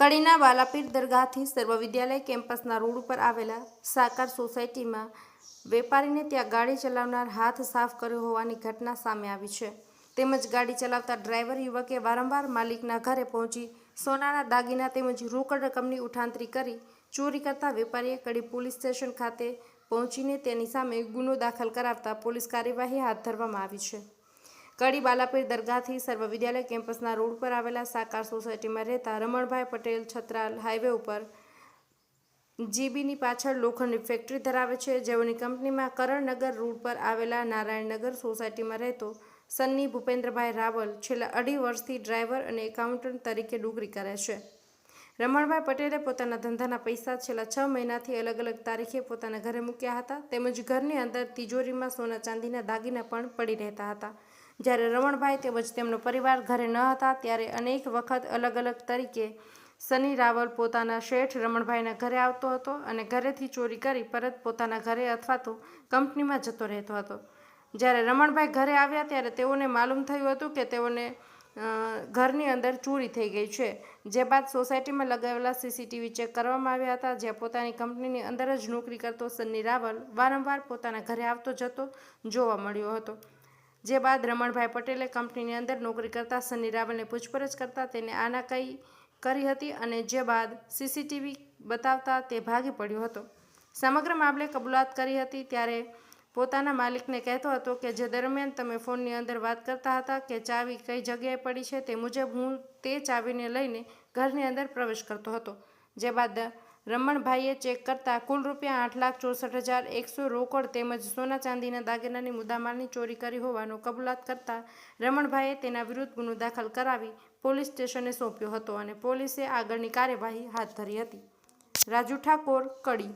કડીના બાલાપીર દરગાહથી સર્વ વિદ્યાલય કેમ્પસના રોડ ઉપર આવેલા સાકાર સોસાયટીમાં વેપારીને ત્યાં ગાડી ચલાવનાર હાથ સાફ કર્યો હોવાની ઘટના સામે આવી છે. તેમજ ગાડી ચલાવતા ડ્રાઈવર યુવકે વારંવાર માલિકના ઘરે પહોંચી સોનાના દાગીના તેમજ રોકડ રકમની ઉઠાંતરી કરી ચોરી કરતા વેપારીએ કડી પોલીસ સ્ટેશન ખાતે પહોંચીને તેની સામે ગુનો દાખલ કરાવતા પોલીસ કાર્યવાહી હાથ ધરવામાં આવી છે. કડી બાલાપીર દરગાહથી સર્વ વિદ્યાલય કેમ્પસના રોડ પર આવેલા સાકાર સોસાયટીમાં રહેતા રમણભાઈ પટેલ છત્રાલ હાઈવે ઉપર જીબીની પાછળ લોખંડની ફેક્ટરી ધરાવે છે. જેઓની કંપનીમાં કરણનગર રોડ પર આવેલા નારાયણનગર સોસાયટીમાં રહેતો સન્ની ભૂપેન્દ્રભાઈ રાવલ છેલ્લા અઢી વર્ષથી ડ્રાઈવર અને એકાઉન્ટન્ટ તરીકે ડુગરી કરે છે. રમણભાઈ પટેલે પોતાના ધંધાના પૈસા છેલ્લા છ મહિનાથી અલગ અલગ તારીખે પોતાના ઘરે મૂક્યા હતા. તેમજ ઘરની અંદર તિજોરીમાં સોના ચાંદીના દાગીના પણ પડી રહેતા હતા. જ્યારે રમણભાઈ તેમજ તેમનો પરિવાર ઘરે ન હતા, ત્યારે અનેક વખત અલગ અલગ તરીકે સની રાવલ પોતાના શેઠ રમણભાઈના ઘરે આવતો હતો અને ઘરેથી ચોરી કરી પરત પોતાના ઘરે અથવા તો કંપનીમાં જતો રહેતો હતો. જ્યારે રમણભાઈ ઘરે આવ્યા ત્યારે તેઓને માલુમ થયું હતું કે તેઓને ઘરની અંદર ચોરી થઈ ગઈ છે. જે બાદ સોસાયટીમાં લગાવેલા સીસીટીવી ચેક કરવામાં આવ્યા હતા, જ્યાં પોતાની કંપનીની અંદર જ નોકરી કરતો સન્ની રાવલ વારંવાર પોતાના ઘરે આવતો જતો જોવા મળ્યો હતો. જે બાદ રમણભાઈ પટેલે કંપનીની અંદર નોકરી કરતા સની રાવલને પૂછપરછ કરતા તેને આનાકાઈ કરી હતી અને જે બાદ સીસીટીવી બતાવતા તે ભાગી પડ્યો હતો. સમગ્ર મામલે કબૂલાત કરી હતી ત્યારે પોતાના માલિકને કહેતો હતો કે જે દરમિયાન તમે ફોનની અંદર વાત કરતા હતા કે ચાવી કઈ જગ્યાએ પડી છે તે મુજબ હું તે ચાવીને લઈને ઘરની અંદર પ્રવેશ કરતો હતો. જે બાદ રમણભાઈએ ચેક કરતા કુલ રૂપિયા આઠ લાખ ચોસઠ હજાર એકસો રોકડ તેમજ સોના ચાંદીના દાગીનાની મુદ્દામાલની ચોરી કરી હોવાનો કબૂલાત કરતા રમણભાઈએ તેના વિરુદ્ધ ગુનો દાખલ કરાવી પોલીસ સ્ટેશને સોંપ્યો હતો અને પોલીસે આગળની કાર્યવાહી હાથ ધરી હતી. રાજુ ઠાકોર, કડી.